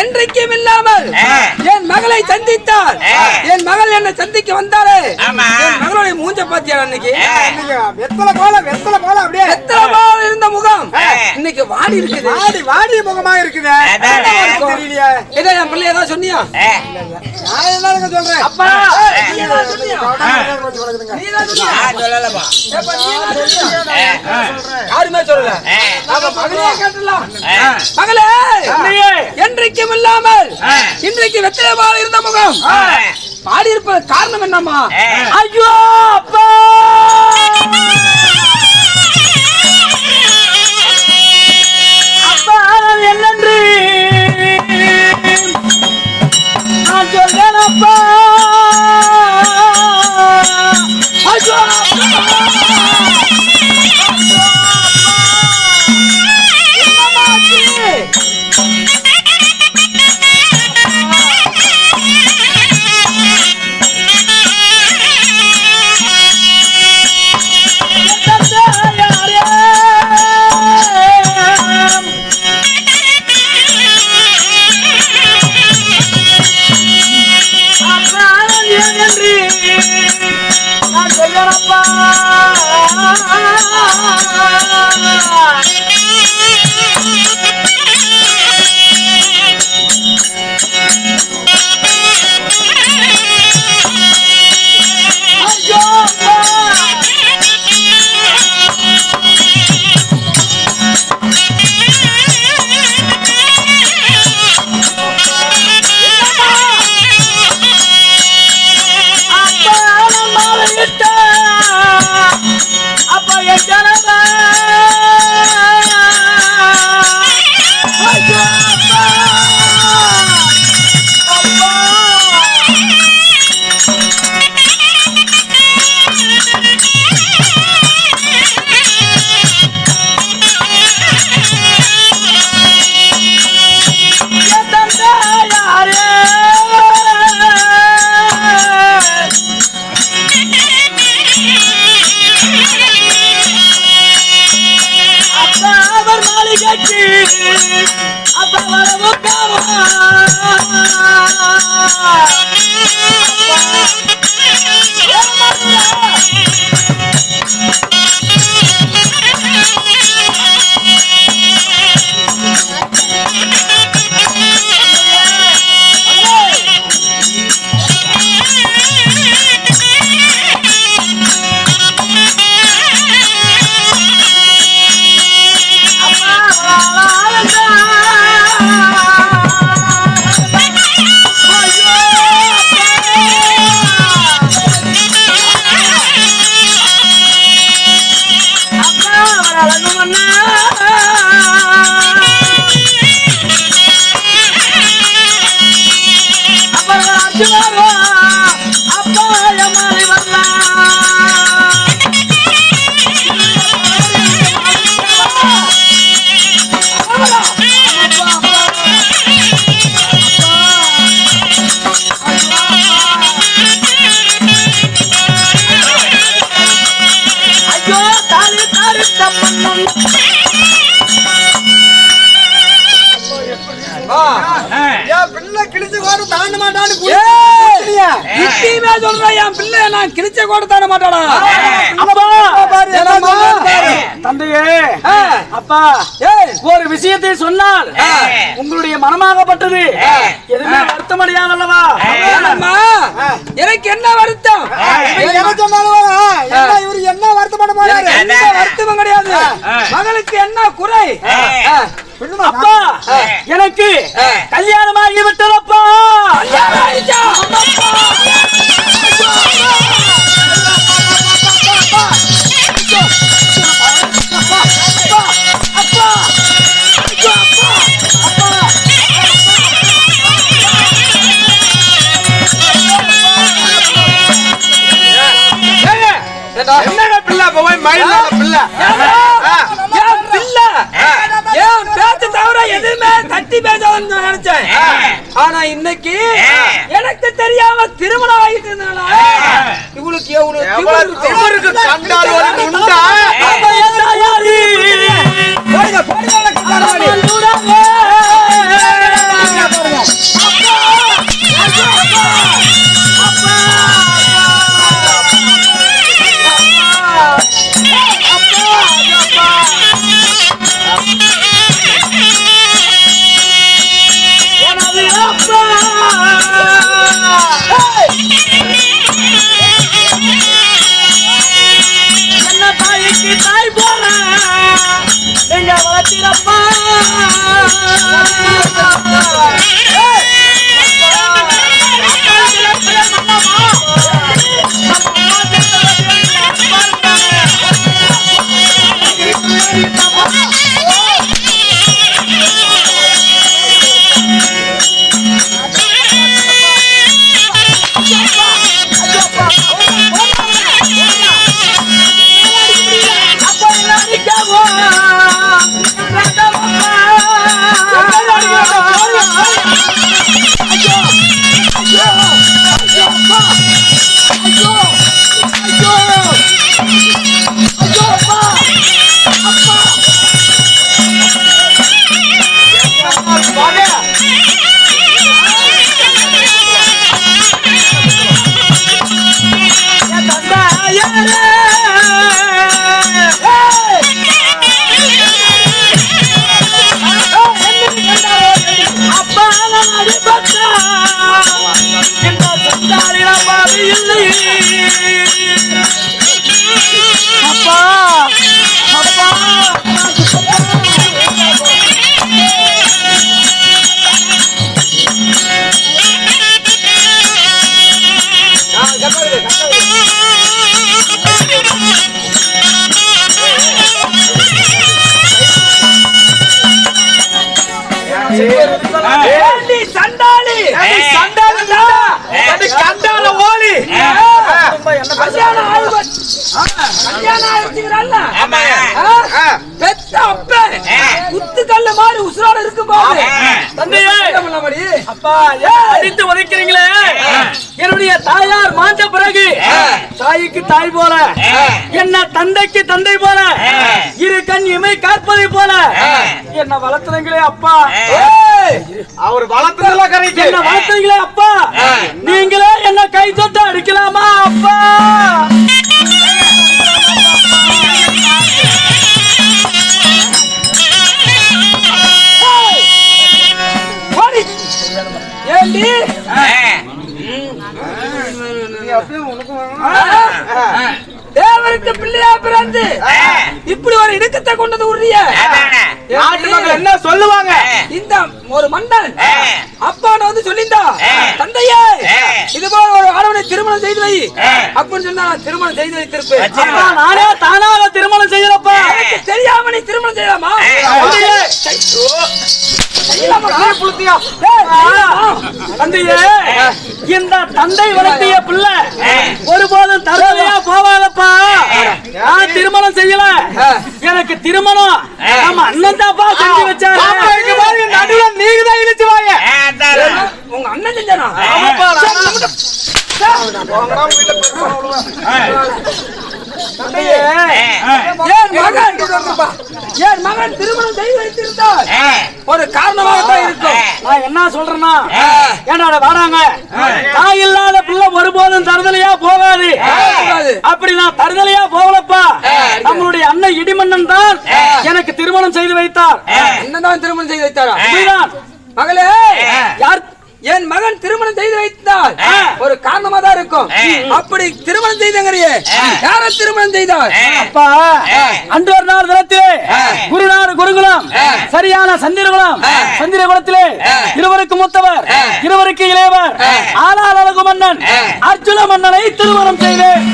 என்றைக்கும் இல்லாமல். என் மகளை சந்தித்தார். என் மகள் என்னை சந்திக்க வந்தாலே ஆமா. என் மகளுடைய மூஞ்ச பாத்தியா அன்னைக்கு. வெத்தலை போல வெத்தலை போல அப்படியே. எத்தனை இருந்த முகம். இன்னைக்கு வாடி இருக்குது. வாடி வாடி முகமா இருக்குது. இதை என் பிள்ளை ஏதாவது சொன்னியா? நான் என்னங்க சொல்றேன்? அப்பா நீ ஏதாவது சொன்னியா? நீ ஏதாவது சொன்னியா நான் சொல்லலப்பா. யாருமே சொல்லல. மகளே கேட்டுலாம். மகளே என்றைக்கும் இல்லாமல் இன்றைக்கு வெற்றிடமாக இருந்த முகம். ஆ. பாடி இருப்ப காரணம் என்னம்மா. ஐயோ அப்பா! என் பிள்ளை நான் கிழிச்ச கூட தர மாட்டாடா. தந்தையே. அப்பா ஒரு விஷயத்தை சொன்னால். உங்களுடைய மனமாகப்பட்டது. எதுவுமே வருத்தம் அடையாதல்லவா? எனக்கு என்ன வருத்தம்? என்ன இவரு என்ன வருத்தப்பட போறாரு? எந்த வருத்தமும் கிடையாது. மகளுக்கு என்ன குறை. அப்பா எனக்கு பிள்ளை போய் மயில் பிள்ளை என் பிள்ளை என் பேச்ச தவிர எதுவுமே தட்டி பேசாதுன்னு நான் நினைச்சேன் ஆனா இன்னைக்கு எனக்கு தெரியாம திருமணம் ஆகிட்டு இருந்தால இவளுக்கு எவ்வளவு திமிரு இருக்கு. இவருக்கு கண்டால் உண்டா. போடுங்க, போடுங்க, தாய்க்கு அப்பா அப்பா Yeah. கண்டால ஓலி. கல்யாணம் ஆகி கல்யாணம் ஆயிடுச்சுங்கிறான்ல ஆ? பெத்த அப்பன் குத்து கல்லு மாதிரி உசுரோட இருக்கும் போது தந்தையே அப்பா ஏன் அடித்து உதைக்கிறீங்களே? என்னுடைய தாயார் மாஞ்ச பிறகு தாய்க்கு தாய் போல என்ன தந்தைக்கு தந்தை போல இரு கண் இமை காற்பதை போல. என்ன வளர்த்துறீங்களே அப்பா. அவர் வளர்த்ததெல்லாம் கரெக்ட் என்ன வளர்த்துறீங்களே அப்பா. நீங்களே என்ன கை தொட்டு அடிக்கலாமா அப்பா? தேவருக்கு பிள்ளையா பிறந்து இப்படி ஒரு இடுக்கத்தை கொண்டது உரிய என்ன சொல்லுவாங்க? இந்த ஒரு மன்னன் அப்பான வந்து சொல்லிந்தா தந்தையே இது போல ஒரு ஆடவனை திருமணம் செய்து வை. அப்படின்னு சொன்னா திருமணம் செய்து வைத்திருப்பேன். நானே எனக்கு தெரியாம நீ திருமணம் செய்யலாமா? தந்தையே? தந்தையே இந்த தந்தை வளர்த்திய பிள்ளை ஒருபோதும் தரவையா போவாதப்பா நான் திருமணம் செய்யல. எனக்கு திருமணம். நம்ம அண்ணன் தாப்பா செஞ்சு வச்சாரு. நடுவுல நீங்க தான் இழுச்சு வாங்க உங்க அண்ணன் செஞ்சானா? தந்தையே, மகன் என் மகன் திருமணம் செய்து வைத்திருந்தால் ஒரு காரணமாகத்தான் இருக்கும். நான் என்ன சொல்றேன்னா என்னோட வராங்க நான் இல்லாத பிள்ளை ஒருபோதும் தருதலையா போகாது. அப்படி நான் தருதலையா போகலப்பா. நம்மளுடைய அண்ணன் இடிமன்னன் தான் எனக்கு திருமணம் செய்து வைத்தார். அண்ணன் தான் திருமணம் செய்து வைத்தாரா. மகளே யார் என் மகன் திருமணம் செய்து வைத்தால் ஒரு காரணமா தான் இருக்கும் அப்படி திருமணம் செய்தங்கறியே யார திருமணம் செய்தார் அப்பா அன்று ஒரு நாள் தினத்திலே குருநாடு குருகுலம் சரியான சந்திரகுலம் சந்திரகுலத்திலே இருவருக்கு மூத்தவர் இருவருக்கு இளையவர் ஆனால் அழகு மன்னன் அர்ஜுன மன்னனை திருமணம் செய்தேன்.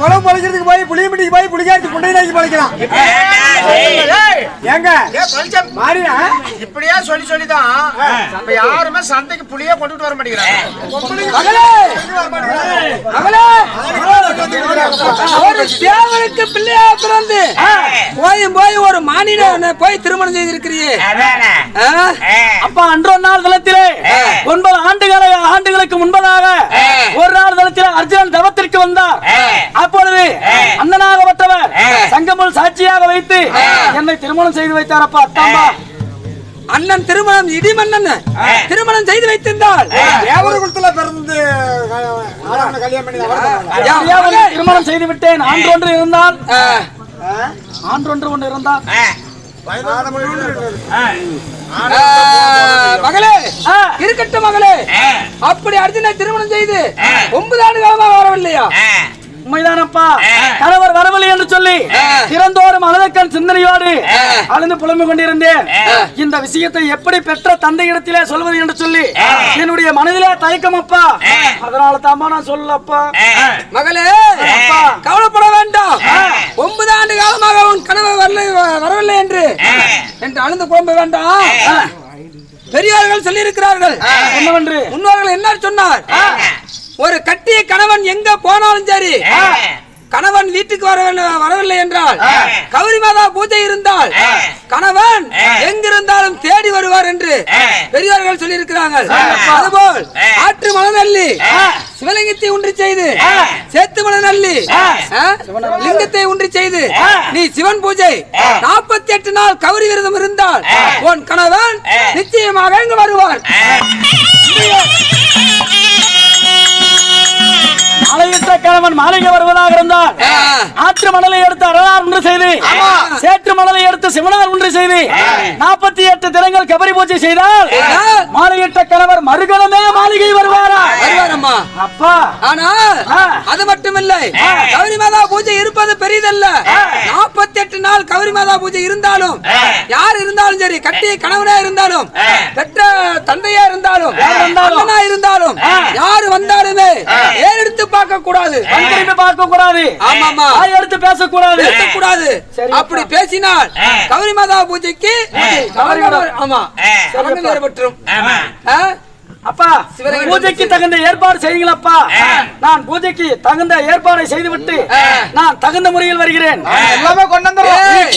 பழம் பழிக்கிறதுக்கு போய் புளியம்பட்டிக்கு போய் புளிக்காச்சு புண்டை நாக்கி பழிக்கலாம். ஏங்க மாறினா? இப்படியா சொல்லி சொல்லிதான். இப்ப யாருமே சந்தைக்கு புளியே கொண்டுட்டு வர மாட்டேங்கிறாங்க. ஒரு தேவனுக்கு பிள்ளையா பிறந்து. போய் போய் ஒரு மானிட போய் திருமணம் செய்திருக்கிறியே. ஆ? அப்பா அன்று ஒரு நாள் தளத்திலே ஒன்பது ஆண்டுகளை ஆண்டுகளுக்கு முன்பதாக ஒரு நாள் தளத்திலே அர்ஜுனன் தவத்திற்கு வந்தார். அப்பொழுது அண்ணனாகப்பட்டவர் சங்கமுல் சாட்சியாக வைத்து என்னை திருமணம் செய்து வைத்தார் அப்பா அத்தாம்பா. அண்ணன் திருமணம் இடிமன்னன் திருமணம் செய்து வைத்திருந்தால் தேவர குலத்துல பிறந்து திருமணம் செய்து விட்டேன். ஆண்டு ஒன்று இருந்தால். ஆ, ஆண்டு ஒன்று ஒன்று இருந்தால் மகளே. இருக்கட்டும் மகளே. அப்படி அர்ஜுனை திருமணம் செய்து ஒன்பது ஆண்டு காலமாக வரவில்லையா? உண்மைதானப்பா. கணவர் வரவில்லை என்று சொல்லி திறந்தோறும் அழுதக்கண் சிந்தனையோடு அழுந்து புலம்பிக் கொண்டிருந்தேன். இந்த விஷயத்தை எப்படி பெற்ற தந்தையிடத்திலே சொல்வது என்று சொல்லி என்னுடைய மனதிலே தயக்கம் அப்பா அதனால தாமா நான் சொல்லப்பா மகளே அப்பா. கவலைப்பட வேண்டாம். ஒன்பது ஆண்டு காலமாக உன் கணவர் வரல வரவில்லை என்று என்று அழுந்து குழம்ப வேண்டாம். பெரியார்கள் சொல்லி இருக்கிறார்கள் என்னவென்று? முன்னோர்கள் என்ன சொன்னார்? ஒரு கட்டிய கணவன் எங்க போனாலும் சரி. கணவன் வீட்டுக்கு வரவில்லை வரவில்லை என்றால் கௌரி மாதா பூஜை இருந்தால் கணவன் எங்கிருந்தாலும் தேடி வருவார் என்று பெரியோர்கள் சொல்லி இருக்கிறாங்க அதுபோல் ஆற்று மலநல்லி சிவலிங்கத்தை உண்டு செய்து சேத்து மலநல்லி லிங்கத்தை உண்டு செய்து நீ சிவன் பூஜை நாற்பத்தி எட்டு நாள் கௌரி விரதம் இருந்தால் உன் கணவன் நிச்சயமாக இங்கு வருவார். மாலையிட்ட கணவன் மாளிகை வருவதாக இருந்தால். ஆற்று மணலை எடுத்து அரணார் ஒன்று செய்து சேற்று மணலை எடுத்து சிவனார் ஒன்று செய்து நாற்பத்தி எட்டு தினங்கள் கபரி பூஜை செய்தால் மாலையிட்ட கணவர் மறுகணமே மாளிகை வருவாரா? வருவாரம்மா. அப்பா. ஆனால் ஆ. அது மட்டுமில்லை. கௌரி மாதா பூஜை இருப்பது பெரிதல்ல. நாற்பத்தி எட்டு நாள் கௌரி மாதா பூஜை இருந்தாலும் யார் இருந்தாலும் சரி கட்டிய கணவனா இருந்தாலும் பெற்ற தந்தையா இருந்தாலும் இருந்தாலும். யாரு வந்தாலுமே பார்க்க கூடாது திரும்பி பார்க்க கூடாது ஆமாமா வாய் எடுத்து பேசக்கூடாது. பேசக்கூடாது. சரிப்பா. அப்படி பேசினால் கௌரி மாதா பூஜைக்கு ஆமா. ஏற்பட்டுரும் ஆ? அப்பா பூஜைக்கு தகுந்த ஏற்பாடு செய்யுங்களப்பா. நான் பூஜைக்கு தகுந்த ஏற்பாடை செய்துவிட்டு நான் தகுந்த முறையில் வருகிறேன். எல்லாமே கொண்டு ஏய்,